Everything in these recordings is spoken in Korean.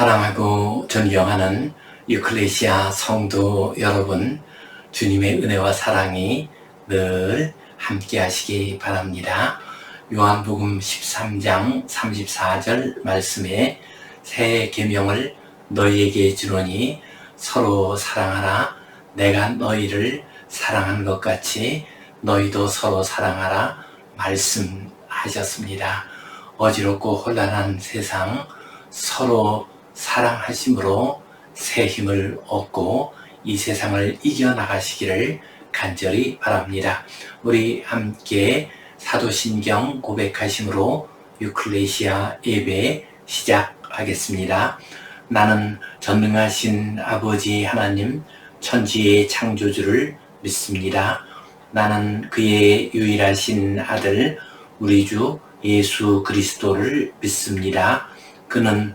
사랑하고 존경하는 유클레시아 성도 여러분, 주님의 은혜와 사랑이 늘 함께 하시기 바랍니다. 요한복음 13장 34절 말씀에 새 계명을 너희에게 주노니 서로 사랑하라 내가 너희를 사랑한 것 같이 너희도 서로 사랑하라 말씀하셨습니다. 어지럽고 혼란한 세상 서로 사랑하심으로 새 힘을 얻고 이 세상을 이겨나가시기를 간절히 바랍니다. 우리 함께 사도신경 고백하심으로 유클레시아 예배 시작하겠습니다. 나는 전능하신 아버지 하나님 천지의 창조주를 믿습니다. 나는 그의 유일하신 아들 우리 주 예수 그리스도를 믿습니다. 그는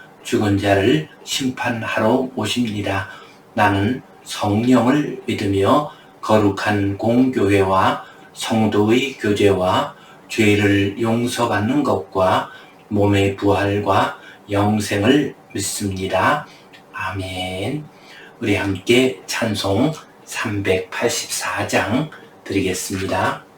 죽은 자를 심판하러 오십니다. 나는 성령을 믿으며 거룩한 공교회와 성도의 교제와 죄를 용서받는 것과 몸의 부활과 영생을 믿습니다. 아멘. 우리 함께 찬송 384장 드리겠습니다.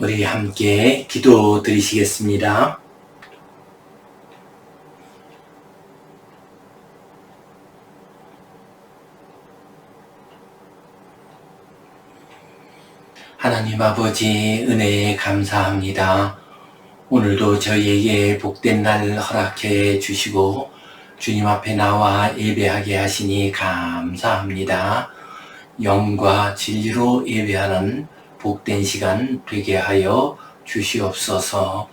우리 함께 기도 드리시겠습니다. 하나님 아버지 은혜에 감사합니다. 오늘도 저희에게 복된 날 허락해 주시고 주님 앞에 나와 예배하게 하시니 감사합니다. 영과 진리로 예배하는 복된 시간 되게 하여 주시옵소서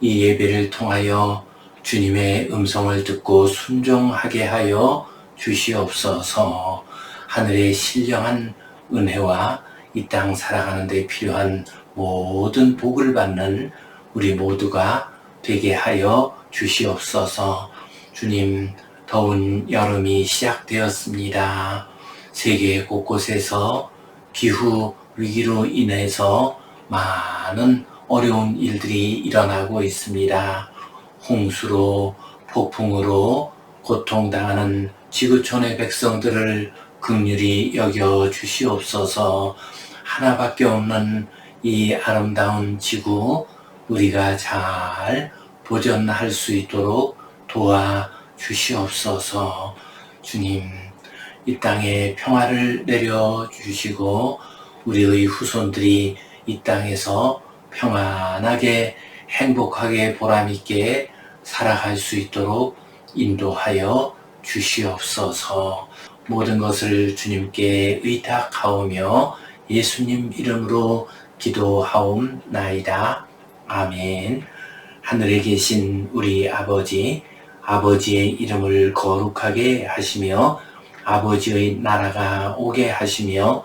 이 예배를 통하여 주님의 음성을 듣고 순종하게 하여 주시옵소서 하늘의 신령한 은혜와 이 땅 살아가는 데 필요한 모든 복을 받는 우리 모두가 되게 하여 주시옵소서. 주님, 더운 여름이 시작되었습니다. 세계 곳곳에서 기후 위기로 인해서 많은 어려운 일들이 일어나고 있습니다. 홍수로, 폭풍으로 고통당하는 지구촌의 백성들을 극률히 여겨 주시옵소서 하나밖에 없는 이 아름다운 지구 우리가 잘 보존할 수 있도록 도와 주시옵소서 주님 이 땅에 평화를 내려 주시고 우리의 후손들이 이 땅에서 평안하게 행복하게 보람있게 살아갈 수 있도록 인도하여 주시옵소서 모든 것을 주님께 의탁하오며 예수님 이름으로 기도하옵나이다. 아멘. 하늘에 계신 우리 아버지, 아버지의 이름을 거룩하게 하시며 아버지의 나라가 오게 하시며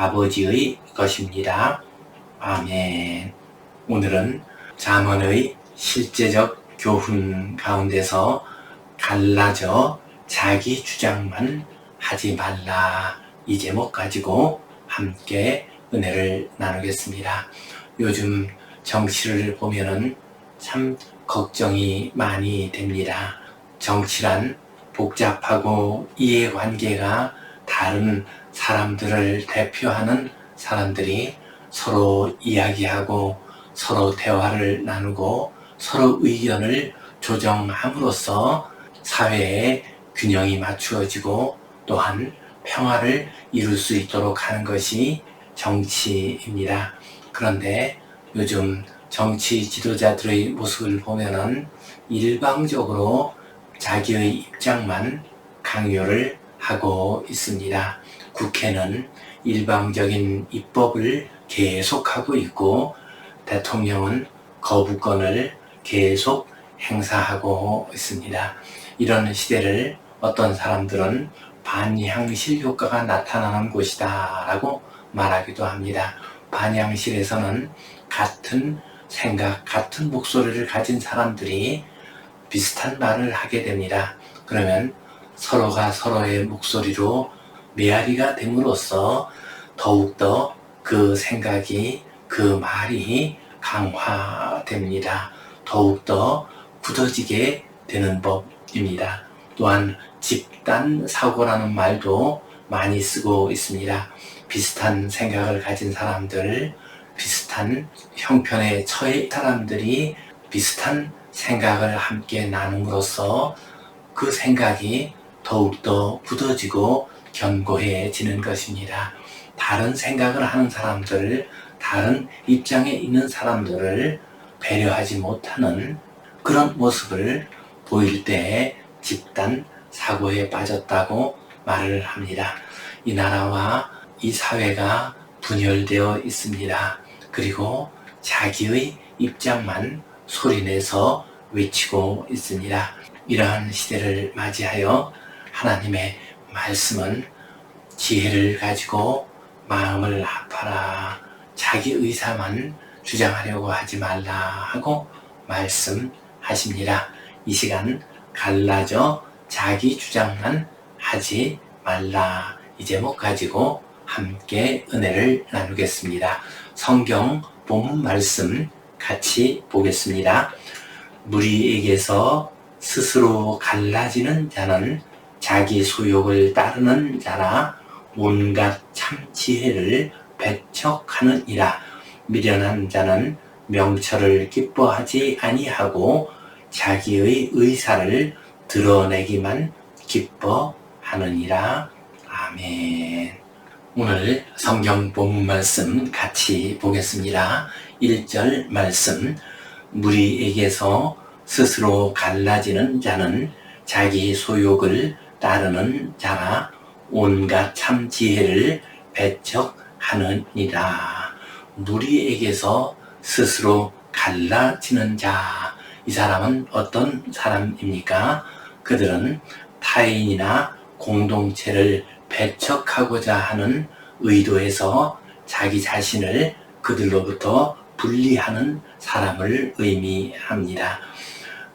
아버지의 것입니다. 아멘. 오늘은 잠언의 실제적 교훈 가운데서 갈라져 자기 주장만 하지 말라 이 제목 가지고 함께 은혜를 나누겠습니다. 요즘 정치를 보면은 참 걱정이 많이 됩니다. 정치란 복잡하고 이해관계가 다른 사람들을 대표하는 사람들이 서로 이야기하고 서로 대화를 나누고 서로 의견을 조정함으로써 사회에 균형이 맞추어지고 또한 평화를 이룰 수 있도록 하는 것이 정치입니다. 그런데 요즘 정치 지도자들의 모습을 보면은 일방적으로 자기의 입장만 강요를 하고 있습니다. 국회는 일방적인 입법을 계속하고 있고 대통령은 거부권을 계속 행사하고 있습니다. 이런 시대를 어떤 사람들은 반향실 효과가 나타나는 곳이다 라고 말하기도 합니다. 반향실에서는 같은 생각, 같은 목소리를 가진 사람들이 비슷한 말을 하게 됩니다. 그러면 서로가 서로의 목소리로 메아리가 됨으로써 더욱더 그 생각이, 그 말이 강화됩니다. 더욱더 굳어지게 되는 법입니다. 또한 집단 사고라는 말도 많이 쓰고 있습니다. 비슷한 생각을 가진 사람들, 비슷한 형편에 처해 사람들이 비슷한 생각을 함께 나눔으로써 그 생각이 더욱더 굳어지고 견고해지는 것입니다. 다른 생각을 하는 사람들, 다른 입장에 있는 사람들을 배려하지 못하는 그런 모습을 보일 때 집단 사고에 빠졌다고 말을 합니다. 이 나라와 이 사회가 분열되어 있습니다. 그리고 자기의 입장만 소리내서 외치고 있습니다. 이러한 시대를 맞이하여 하나님의 말씀은 지혜를 가지고 마음을 아파라. 자기 의사만 주장하려고 하지 말라 하고 말씀하십니다. 이 시간 갈라져 자기 주장만 하지 말라. 이 제목 가지고 함께 은혜를 나누겠습니다. 성경 본문 말씀 같이 보겠습니다. 무리에게서 스스로 갈라지는 자는 자기 소욕을 따르는 자라 온갖 참 지혜를 배척하느니라 미련한 자는 명철을 기뻐하지 아니하고 자기의 의사를 드러내기만 기뻐하느니라 아멘 오늘 성경 본문 말씀 같이 보겠습니다. 1절 말씀. 무리에게서 스스로 갈라지는 자는 자기 소욕을 따르는 자라 온갖 참 지혜를 배척하느니라. 무리에게서 스스로 갈라지는 자. 이 사람은 어떤 사람입니까? 그들은 타인이나 공동체를 배척하고자 하는 의도에서 자기 자신을 그들로부터 분리하는 사람을 의미합니다.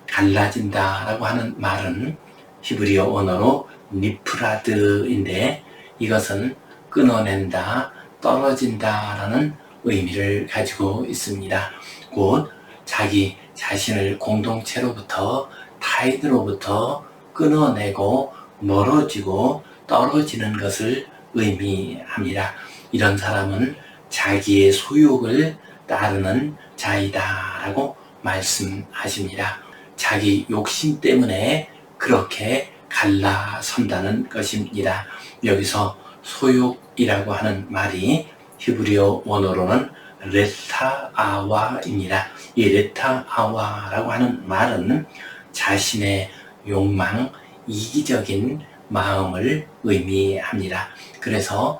갈라진다라고 하는 말은 히브리어 언어로 니프라드인데 이것은 끊어낸다, 떨어진다 라는 의미를 가지고 있습니다. 곧 자기 자신을 공동체로부터 타인으로부터 끊어내고 멀어지고 떨어지는 것을 의미합니다. 이런 사람은 자기의 소욕을 따르는 자이다라고 말씀하십니다. 자기 욕심 때문에 그렇게 갈라선다는 것입니다. 여기서 소욕이라고 하는 말이 히브리어 원어로는 레타아와입니다. 이 레타아와라고 하는 말은 자신의 욕망, 이기적인 마음을 의미합니다. 그래서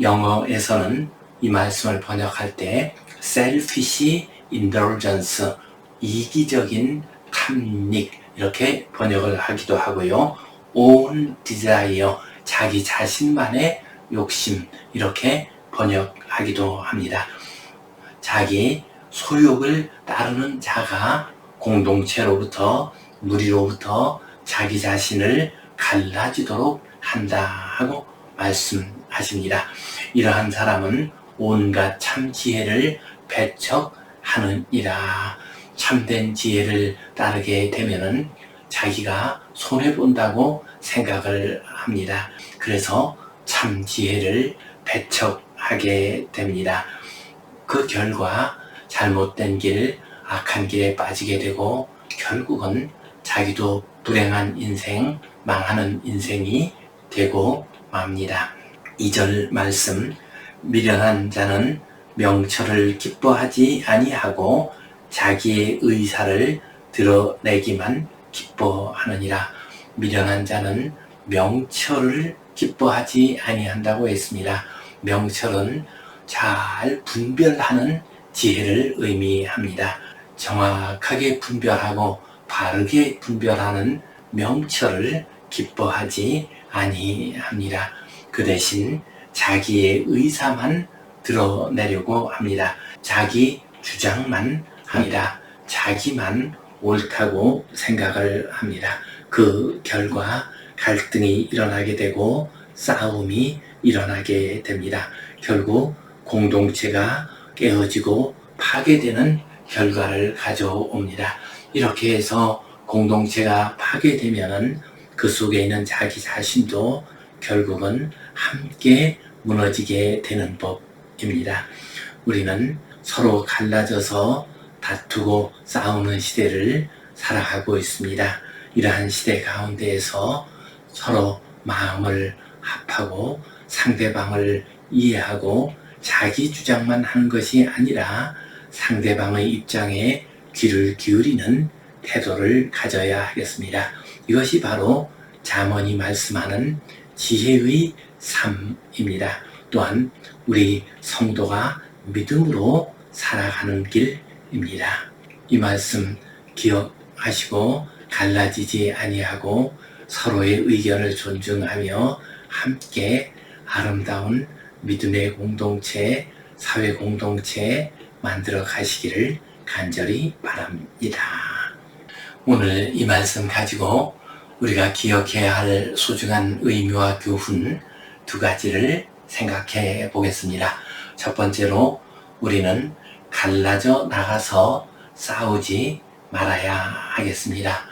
영어에서는 이 말씀을 번역할 때 selfish indulgence, 이기적인 탐닉 이렇게 번역을 하기도 하고요. own desire, 자기 자신만의 욕심 이렇게 번역하기도 합니다. 자기 소욕을 따르는 자가 공동체로부터 무리로부터 자기 자신을 갈라지도록 한다 하고 말씀하십니다. 이러한 사람은 온갖 참 지혜를 배척하느니라. 참된 지혜를 따르게 되면은 자기가 손해 본다고 생각을 합니다. 그래서 참 지혜를 배척하게 됩니다. 그 결과 잘못된 길, 악한 길에 빠지게 되고 결국은 자기도 불행한 인생, 망하는 인생이 되고 맙니다. 2절 말씀 미련한 자는 명철을 기뻐하지 아니하고 자기의 의사를 드러내기만 기뻐하느니라. 미련한 자는 명철을 기뻐하지 아니한다고 했습니다. 명철은 잘 분별하는 지혜를 의미합니다. 정확하게 분별하고 바르게 분별하는 명철을 기뻐하지 아니합니다. 그 대신 자기의 의사만 드러내려고 합니다. 자기 주장만 합니다. 자기만 옳다고 생각을 합니다. 그 결과 갈등이 일어나게 되고 싸움이 일어나게 됩니다. 결국 공동체가 깨어지고 파괴되는 결과를 가져옵니다. 이렇게 해서 공동체가 파괴되면은 그 속에 있는 자기 자신도 결국은 함께 무너지게 되는 법입니다. 우리는 서로 갈라져서 다투고 싸우는 시대를 살아가고 있습니다. 이러한 시대 가운데에서 서로 마음을 합하고 상대방을 이해하고 자기 주장만 하는 것이 아니라 상대방의 입장에 귀를 기울이는 태도를 가져야 하겠습니다. 이것이 바로 잠언이 말씀하는 지혜의 삶입니다. 또한 우리 성도가 믿음으로 살아가는 길 입니다. 이 말씀 기억하시고 갈라지지 아니하고 서로의 의견을 존중하며 함께 아름다운 믿음의 공동체, 사회 공동체 만들어 가시기를 간절히 바랍니다. 오늘 이 말씀 가지고 우리가 기억해야 할 소중한 의미와 교훈 두 가지를 생각해 보겠습니다. 첫 번째로 우리는 갈라져 나가서 싸우지 말아야 하겠습니다.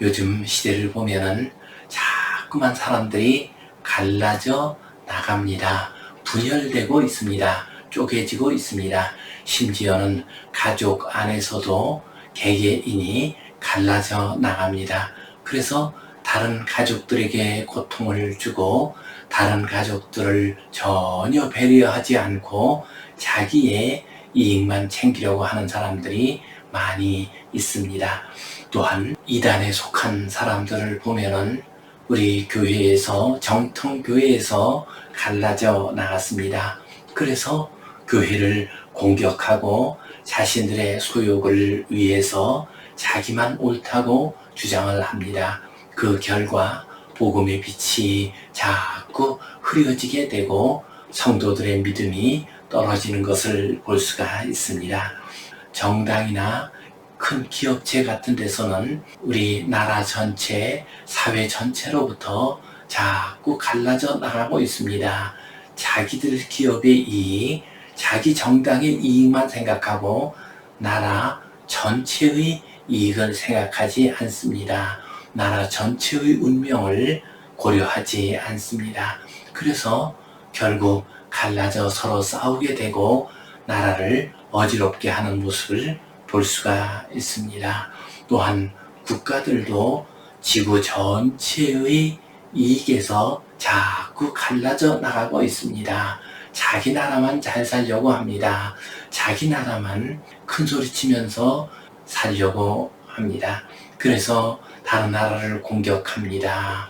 요즘 시대를 보면은 자꾸만 사람들이 갈라져 나갑니다. 분열되고 있습니다. 쪼개지고 있습니다. 심지어는 가족 안에서도 개개인이 갈라져 나갑니다. 그래서 다른 가족들에게 고통을 주고 다른 가족들을 전혀 배려하지 않고 자기의 이익만 챙기려고 하는 사람들이 많이 있습니다. 또한 이단에 속한 사람들을 보면은 우리 교회에서 정통 교회에서 갈라져 나갔습니다. 그래서 교회를 공격하고 자신들의 소욕을 위해서 자기만 옳다고 주장을 합니다. 그 결과 복음의 빛이 자꾸 흐려지게 되고 성도들의 믿음이 떨어지는 것을 볼 수가 있습니다. 정당이나 큰 기업체 같은 데서는 우리 나라 전체, 사회 전체로부터 자꾸 갈라져 나가고 있습니다. 자기들 기업의 이익, 자기 정당의 이익만 생각하고 나라 전체의 이익을 생각하지 않습니다. 나라 전체의 운명을 고려하지 않습니다. 그래서 결국 갈라져 서로 싸우게 되고 나라를 어지럽게 하는 모습을 볼 수가 있습니다. 또한 국가들도 지구 전체의 이익에서 자꾸 갈라져 나가고 있습니다. 자기 나라만 잘 살려고 합니다. 자기 나라만 큰 소리 치면서 살려고 합니다. 그래서 다른 나라를 공격합니다.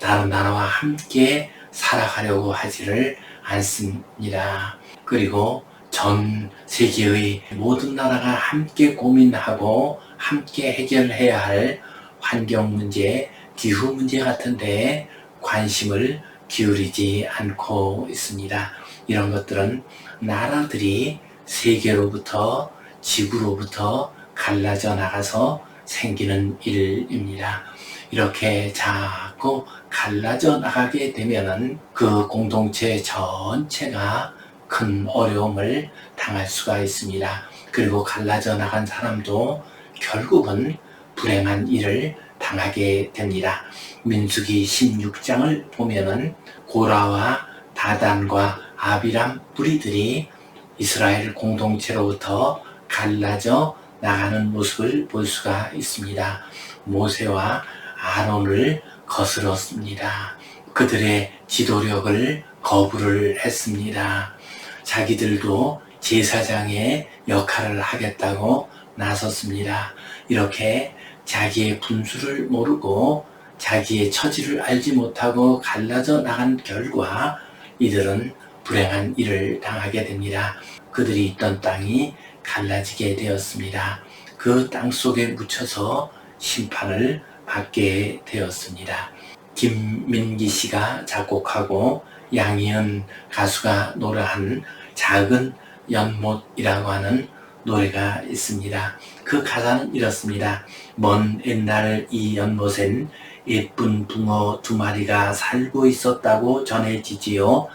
다른 나라와 함께 살아가려고 하지를 않습니다. 그리고 전 세계의 모든 나라가 함께 고민하고 함께 해결해야 할 환경 문제, 기후 문제 같은데 관심을 기울이지 않고 있습니다. 이런 것들은 나라들이 세계로부터 지구로부터 갈라져 나가서 생기는 일입니다. 이렇게 자꾸 갈라져 나가게 되면은 그 공동체 전체가 큰 어려움을 당할 수가 있습니다. 그리고 갈라져 나간 사람도 결국은 불행한 일을 당하게 됩니다. 민수기 16장을 보면은 고라와 다단과 아비람 뿌리들이 이스라엘 공동체로부터 갈라져 나가는 모습을 볼 수가 있습니다. 모세와 아론을 거스렀습니다. 그들의 지도력을 거부를 했습니다. 자기들도 제사장의 역할을 하겠다고 나섰습니다. 이렇게 자기의 분수를 모르고 자기의 처지를 알지 못하고 갈라져 나간 결과 이들은 불행한 일을 당하게 됩니다. 그들이 있던 땅이 갈라지게 되었습니다. 그 땅 속에 묻혀서 심판을 받게 되었습니다. 김민기 씨가 작곡하고 양희은 가수가 노래한 작은 연못이라고 하는 노래가 있습니다. 그 가사는 이렇습니다. 먼 옛날 이 연못엔 예쁜 붕어 두 마리가 살고 있었다고 전해지지요.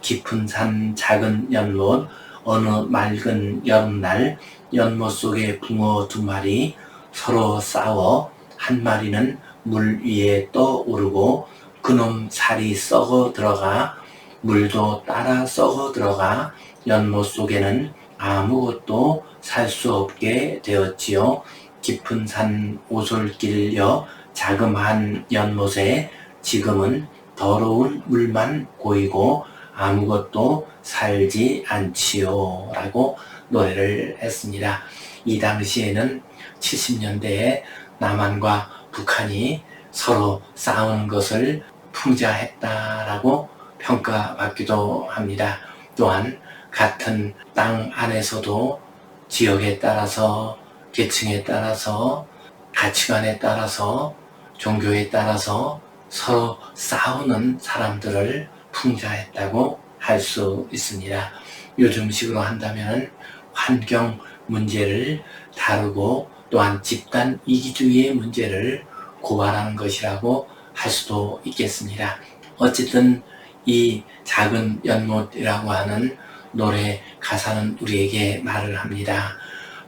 깊은 산 작은 연못 어느 맑은 여름날 연못 속에 붕어 두 마리 서로 싸워 한 마리는 물 위에 떠오르고 그놈 살이 썩어 들어가 물도 따라 썩어 들어가 연못 속에는 아무것도 살 수 없게 되었지요. 깊은 산 오솔길여 자그마한 연못에 지금은 더러운 물만 고이고 아무것도 살지 않지요. 라고 노래를 했습니다. 이 당시에는 70년대에 남한과 북한이 서로 싸우는 것을 풍자했다라고 평가받기도 합니다. 또한 같은 땅 안에서도 지역에 따라서 계층에 따라서 가치관에 따라서 종교에 따라서 서로 싸우는 사람들을 풍자했다고 할 수 있습니다. 요즘식으로 한다면 환경 문제를 다루고 또한 집단 이기주의의 문제를 고발하는 것이라고 할 수도 있겠습니다. 어쨌든 이 작은 연못이라고 하는 노래 가사는 우리에게 말을 합니다.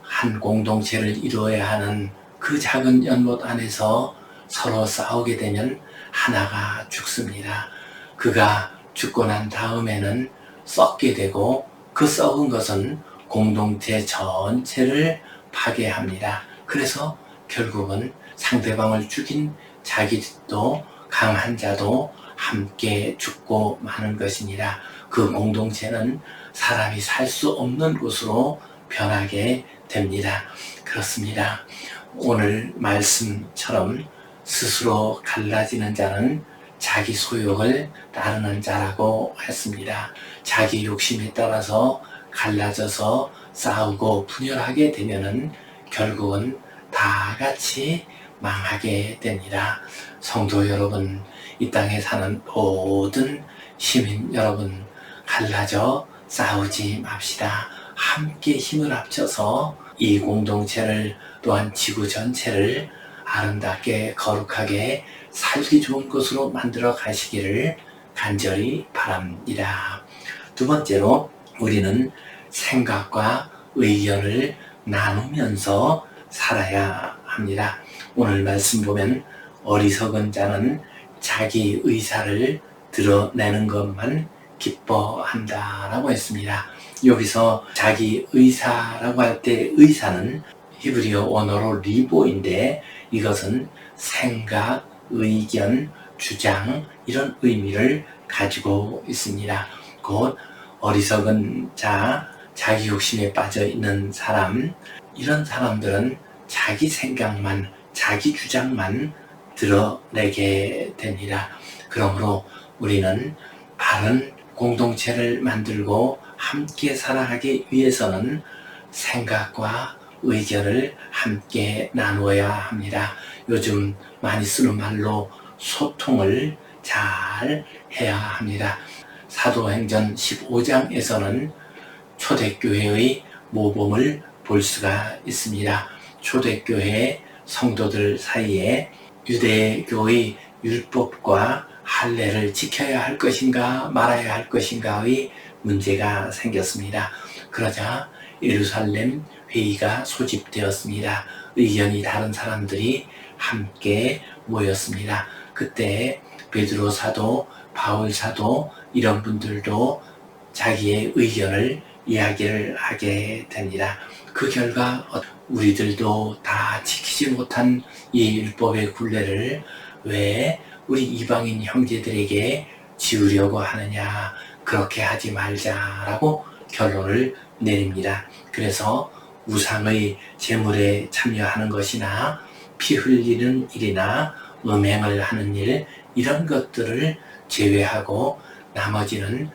한 공동체를 이루어야 하는 그 작은 연못 안에서 서로 싸우게 되면 하나가 죽습니다. 그가 죽고 난 다음에는 썩게 되고 그 썩은 것은 공동체 전체를 파괴합니다. 그래서 결국은 상대방을 죽인 자기도 강한 자도 함께 죽고 마는 것이니라. 그 공동체는 사람이 살 수 없는 곳으로 변하게 됩니다. 그렇습니다. 오늘 말씀처럼 스스로 갈라지는 자는 자기 소욕을 따르는 자라고 했습니다. 자기 욕심에 따라서 갈라져서 싸우고 분열하게 되면은 결국은 다 같이 망하게 됩니다. 성도 여러분, 이 땅에 사는 모든 시민 여러분, 갈라져 싸우지 맙시다. 함께 힘을 합쳐서 이 공동체를 또한 지구 전체를 아름답게 거룩하게 살기 좋은 곳으로 만들어 가시기를 간절히 바랍니다. 두 번째로 우리는 생각과 의견을 나누면서 살아야 합니다. 오늘 말씀 보면 어리석은 자는 자기 의사를 드러내는 것만 기뻐한다라고 했습니다. 여기서 자기 의사라고 할 때 의사는 히브리어 원어로 리보인데 이것은 생각, 의견, 주장 이런 의미를 가지고 있습니다. 곧 어리석은 자, 자기 욕심에 빠져 있는 사람 이런 사람들은 자기 생각만, 자기 주장만 드러내게 됩니다. 그러므로 우리는 바른 공동체를 만들고 함께 살아가기 위해서는 생각과 의견을 함께 나누어야 합니다. 요즘 많이 쓰는 말로 소통을 잘 해야 합니다. 사도행전 15장에서는 초대교회의 모범을 볼 수가 있습니다. 초대교회 성도들 사이에 유대교의 율법과 할례를 지켜야 할 것인가 말아야 할 것인가의 문제가 생겼습니다. 그러자 예루살렘 회의가 소집되었습니다. 의견이 다른 사람들이 함께 모였습니다. 그때 베드로 사도, 바울 사도 이런 분들도 자기의 의견을 이야기를 하게 됩니다. 그 결과 우리들도 다 지키지 못한 이 율법의 굴레를 왜 우리 이방인 형제들에게 지우려고 하느냐 그렇게 하지 말자라고 결론을 내립니다. 그래서 우상의 제물에 참여하는 것이나 피 흘리는 일이나 음행을 하는 일 이런 것들을 제외하고 나머지는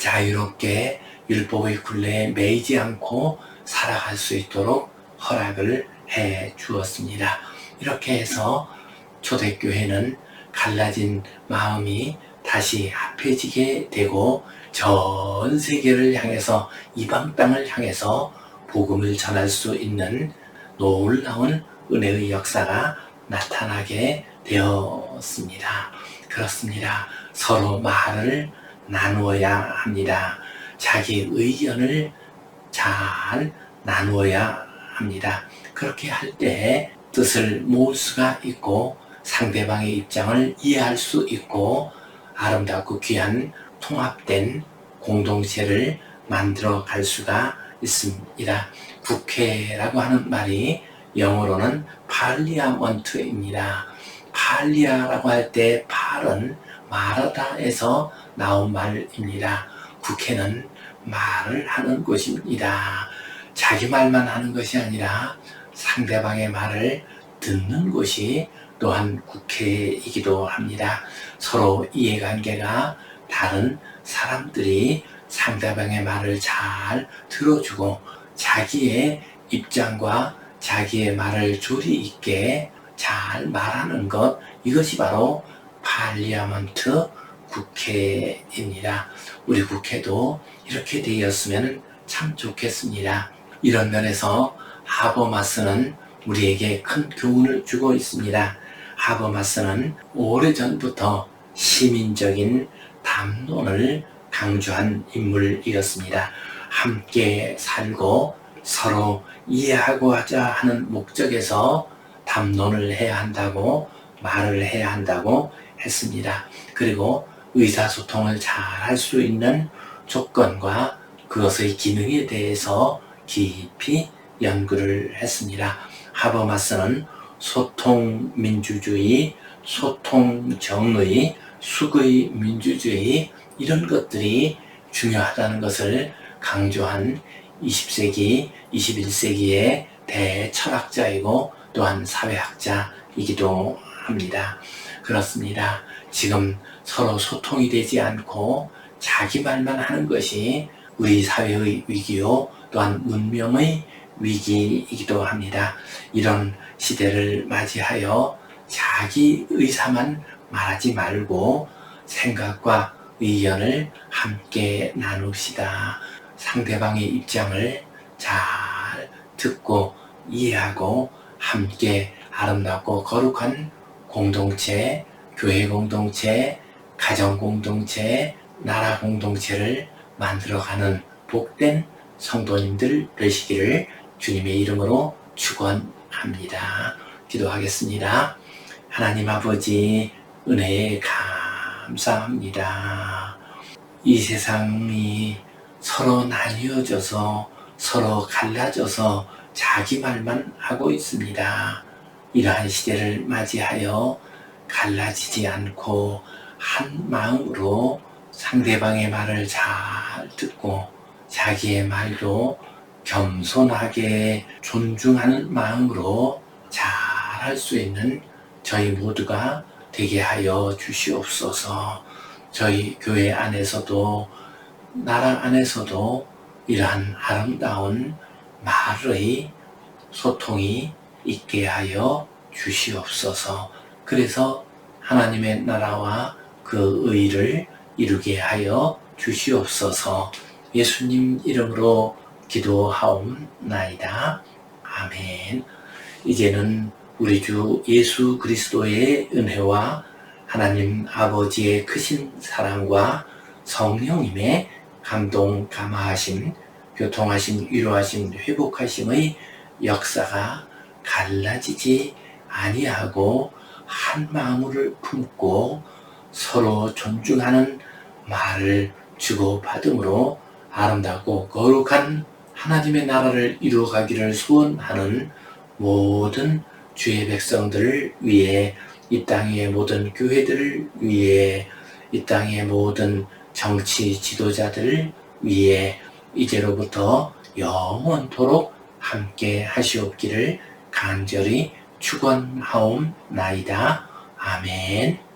자유롭게 율법의 굴레에 매이지 않고 살아갈 수 있도록 허락을 해 주었습니다. 이렇게 해서 초대교회는 갈라진 마음이 다시 합해지게 되고 전 세계를 향해서 이방 땅을 향해서 복음을 전할 수 있는 놀라운 은혜의 역사가 나타나게 되었습니다. 그렇습니다. 서로 말을 나누어야 합니다. 자기 의견을 잘 나누어야 합니다. 그렇게 할 때 뜻을 모을 수가 있고 상대방의 입장을 이해할 수 있고 아름답고 귀한 통합된 공동체를 만들어 갈 수가 있습니다. 국회라고 하는 말이 영어로는 팔리아먼트입니다. 팔리아라고 할 때 팔은 말하다에서 나온 말입니다. 국회는 말을 하는 곳입니다. 자기 말만 하는 것이 아니라 상대방의 말을 듣는 곳이 또한 국회이기도 합니다. 서로 이해관계가 다른 사람들이 상대방의 말을 잘 들어주고 자기의 입장과 자기의 말을 조리 있게 잘 말하는 것 이것이 바로 팔리아먼트 국회입니다. 우리 국회도 이렇게 되었으면 참 좋겠습니다. 이런 면에서 하버마스는 우리에게 큰 교훈을 주고 있습니다. 하버마스는 오래전부터 시민적인 담론을 강조한 인물이었습니다. 함께 살고 서로 이해하고 하자 하는 목적에서 담론을 해야 한다고 말을 해야 한다고 했습니다. 그리고 의사소통을 잘 할 수 있는 조건과 그것의 기능에 대해서 깊이 연구를 했습니다. 하버마스는 소통 민주주의, 소통 정의, 수의 민주주의 이런 것들이 중요하다는 것을 강조한 20세기, 21세기의 대철학자이고 또한 사회학자이기도 합니다. 그렇습니다. 지금 서로 소통이 되지 않고 자기 말만 하는 것이 우리 사회의 위기요 또한 문명의 위기이기도 합니다. 이런 시대를 맞이하여 자기 의사만 말하지 말고 생각과 의견을 함께 나눕시다. 상대방의 입장을 잘 듣고 이해하고 함께 아름답고 거룩한 공동체, 교회 공동체, 가정 공동체, 나라 공동체를 만들어가는 복된 성도님들 되시기를 주님의 이름으로 축원합니다. 기도하겠습니다. 하나님 아버지 은혜에 감사합니다. 이 세상이 서로 나뉘어져서 서로 갈라져서 자기 말만 하고 있습니다. 이러한 시대를 맞이하여 갈라지지 않고 한 마음으로 상대방의 말을 잘 듣고 자기의 말도 겸손하게 존중하는 마음으로 잘 할 수 있는 저희 모두가 되게 하여 주시옵소서. 저희 교회 안에서도 나라 안에서도 이러한 아름다운 말의 소통이 있게 하여 주시옵소서. 그래서 하나님의 나라와 그 의를 이루게 하여 주시옵소서. 예수님 이름으로 기도하옵나이다. 아멘. 이제는 우리 주 예수 그리스도의 은혜와 하나님 아버지의 크신 사랑과 성령님의 감동, 감화하심, 교통하심, 위로하심, 회복하심의 역사가 갈라지지 아니하고 한 마음을 품고 서로 존중하는 말을 주고받음으로 아름답고 거룩한 하나님의 나라를 이루어가기를 소원하는 모든 주의 백성들을 위해 이 땅의 모든 교회들을 위해 이 땅의 모든 정치 지도자들을 위해 이제로부터 영원토록 함께 하시옵기를 간절히 축원하옵나이다. 아멘.